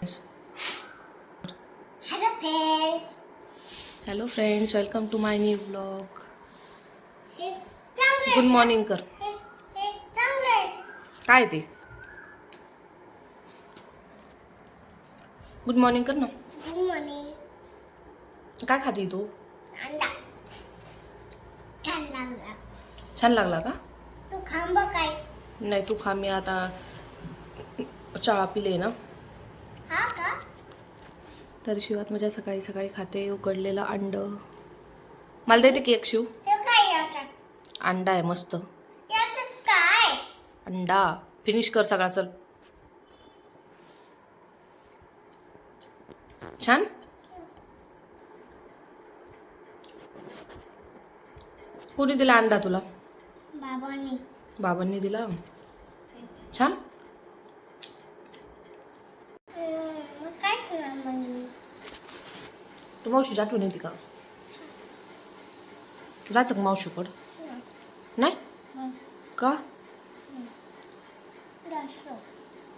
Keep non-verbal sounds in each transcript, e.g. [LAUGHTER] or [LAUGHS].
Hello friends hello friends welcome to my new blog good morning कर काय ते good morning कर ना गुड मॉर्निंग काय खाते तू छान लागला का तू खांब काय नाही तू खा मी आता चहा पिले ना तर शिवात माझ्या सकाळी सकाळी खाते उकडलेलं अंड. मला देते की एक शिव. अंडा आहे मस्त. अंडा. फिनिश कर सगळा चल. छान? कोणी दिला अंडा तुला? बाबांनी. बाबांनी दिला? छान हम्म, मग काय करणार म्हणजे तू मावशीची आठवण येते का जायचं का मावशीकड नाही? का?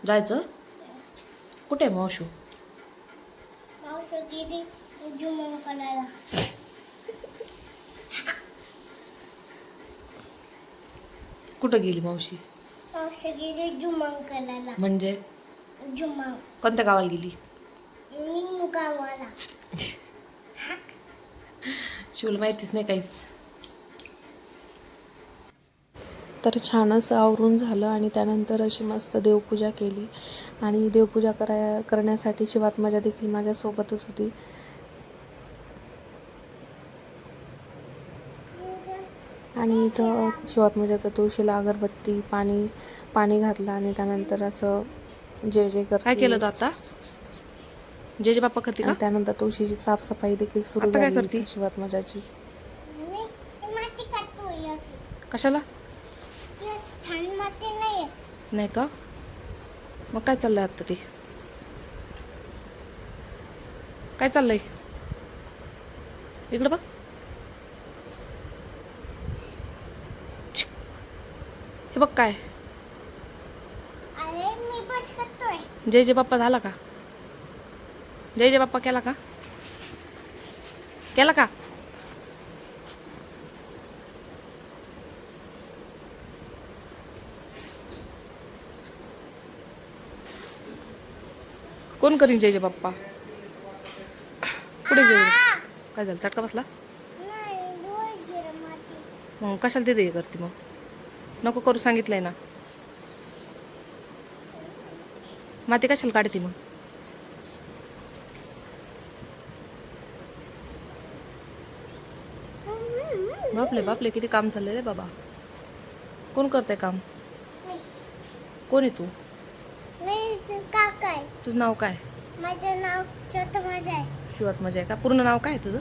जायचं? कुठे आहे मावशी? कुठं गेली मावशी? मावशी गेली जुमन करायला म्हणजे? जुमन कोणत्या गावाला गेली? मी गावाला [LAUGHS] शिवला माहितीच नाही काहीच. तर छान असं आवरून झालं आणि त्यानंतर अशी मस्त देवपूजा केली. आणि देवपूजा कराय करण्यासाठी शिवात्माजा देखील माझ्यासोबतच होती. आणि इथं शिवात्माजाचं तुळशीला अगरबत्ती पाणी पाणी घातलं आणि त्यानंतर असं जे जे काय करते केलं तू आता? जे जे बाप्पा करते का? आणि त्यानंतर तुळशीची साफसफाई देखील सुरू आता काय झाली करते? इथं शिवात्माजाची मी ती माती काढतो याची. कशाला? याची छान माती नाही आहे नाही का? मग काय चाललंय आता ते? काय चाललंय? इकडं बघ. हे बघ काय? अरे मी बस करतोय जय जय बाप्पा झाला का? जय जय बाप्पा केला का? केला का? कोण करीन जय जय बाप्पा? कुठे जय काय झालं चटका बसला? मग कशाला ते हे करते मग? नको करू सांगितलंय ना. माती कशाला काढते मग? बापले बापले किती काम चाललंय रे बाबा. कोण करतंय काम? कोण आहे तू? मी काका आहे. तुझं नाव काय? माझं नाव छोटं माझं आहे. शिवात मजा आहे का? पूर्ण नाव काय आहे तुझं?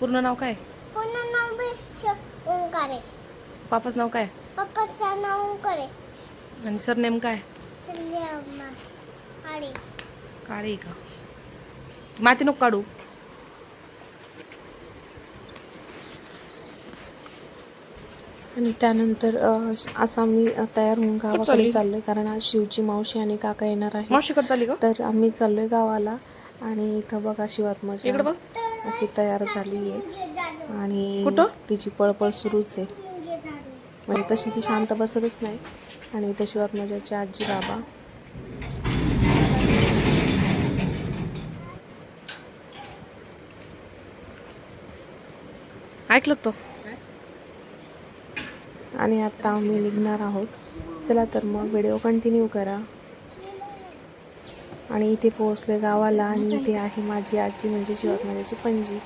पूर्ण नाव काय? पूर्ण नाव ओंकारे पापाचं नाव काय? पप्पाचं नाव ओंकारे आणि सरनेम काय? आडी काळे आहे का? माती नको काढू. आणि त्यानंतर असा मी तयार होऊन? गावाकडे चाललोय. कारण आज शिवची मावशी आणि काका येणार आहे तर आम्ही चाललोय गावाला. आणि इथं बघा बघ. अशी तयार झाली आहे आणि? तिची पळपळ सुरूच आहे. म्हणजे तशी ती शांत बसतच नाही. आणि इथं शिवात्मजाची आजी बाबा. ऐकलं तो? आणि आत्ता आम्ही निघणार आहोत. चला तर मग व्हिडिओ कंटिन्यू करा. आणि इथे पोहोचले गावाला आणि इथे आहे माझी आजी म्हणजे शिवात्मजाची पणजी.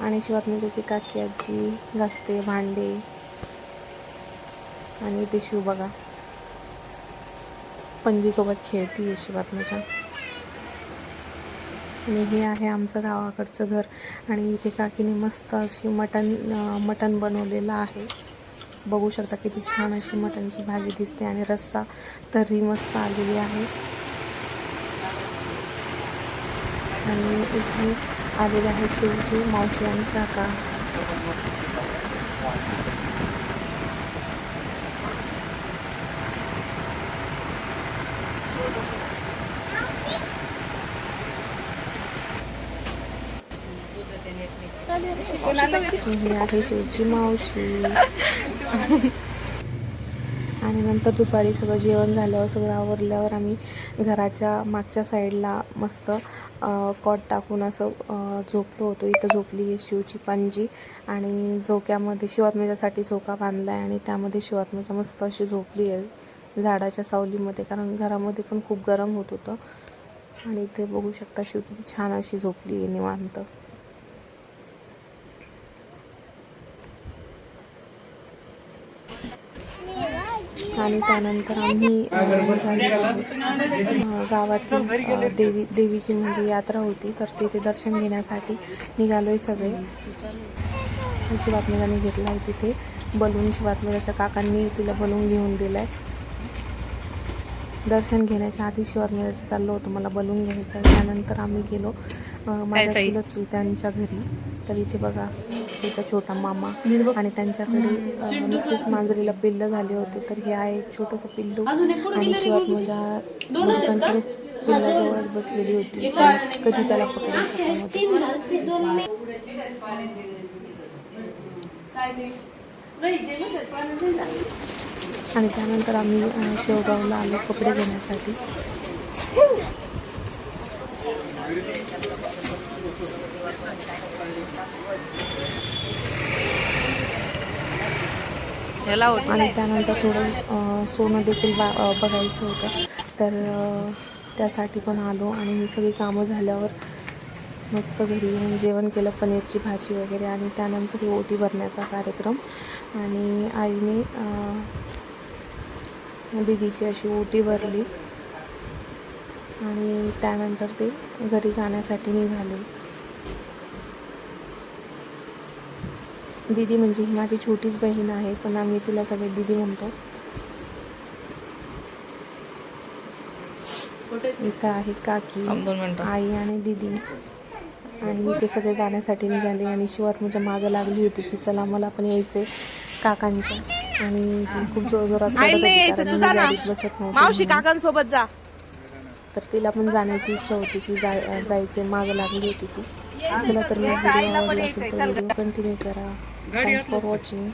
आणि शिवात्मजाची काकी आजी घासते भांडे. आणि इथे शिव बघा. पणजीसोबत खेळती आहे शिवात्मजा. आणि हे आहे आमचं गावाकडचं घर. आणि इथे काकीने मस्त अशी मटण मटन मटण बनवलेलं आहे. बघू शकता किती छान अशी मटणची भाजी दिसते आणि रस्सा तर्री मस्त आलेली आहे. आणि इथे आलेले आहेत शिवची मावशी आणि काका. आहे शिवची मावशी. आणि नंतर दुपारी सगळं जेवण झाल्यावर सगळं आवरल्यावर आम्ही घराच्या मागच्या साईडला मस्त कॉट टाकून असं झोपलो होतो. इथं झोपली आहे शिवची पंजी आणि झोक्यामध्ये शिवात्मेच्यासाठी झोका बांधला आहे आणि त्यामध्ये शिवात्मेजा मस्त अशी झोपली आहे झाडाच्या सावलीमध्ये. कारण घरामध्ये पण खूप गरम होत होतं. आणि इथे बघू शकता शिव किती छान अशी झोपली आहे निवांत. आणि त्यानंतर आम्ही गावातील देवी देवीची म्हणजे यात्रा होती तर तिथे दर्शन घेण्यासाठी निघालो आहे सगळे शिवात्मेजाने घेतला आहे तिथे. बलून शिवात्मेजाच्या काकांनी तिला बलून घेऊन दिला आहे दर्शन घेण्याच्या आधी शिवात्मेजाचं चाललं होतं मला बलून घ्यायचं आहे. त्यानंतर आम्ही गेलो माझ्या? चुलत चुलत्यांच्या घरी. तर इथे बघा शिवचा छोटा मामा आणि त्यांच्याकडे नुकतेच मांजरीला पिल्लं झाले होते तर हे आहे एक छोटंसं पिल्लू. आणि शिवात्मजा कंटिन्यू पिल्लाजवळच बसलेली होती. कधी त्याला पकडायचं. आणि त्यानंतर आम्ही शेवगावला आलो कपडे घेण्यासाठी. आणि त्यानंतर थोडं सोनं देखील बा बघायचं होतं. तर त्यासाठी पण आलो आणि ही सगळी कामं झाल्यावर मस्त घरी येऊन जेवण केलं पनीरची भाजी वगैरे आणि त्यानंतर ही ओटी भरण्याचा कार्यक्रम. आणि आईने दिदीची अशी ओटी भरली. आणि त्यानंतर ते घरी जाण्यासाठी निघाले. दीदी म्हणजे ही माझी छोटीच बहीण आहे पण आम्ही तिला सगळे दीदी म्हणतो. इथं आहे काकी दोन मिनिटं. आई आणि दीदी. आणि ते सगळे जाण्यासाठी निघाले आणि शिवात म्हणजे मागं लागली होती की चला मला पण यायचे काकांच्या. आणि ती खूप मी गाडीत बसत नव्हती. काकांसोबत जा. तर तिला पण जाण्याची इच्छा होती की जाय जायचे मागं लागली होती ती. चला तर मग व्हिडिओ आवडला असेल तर व्हिडिओ कंटिन्यू करा. Thanks for watching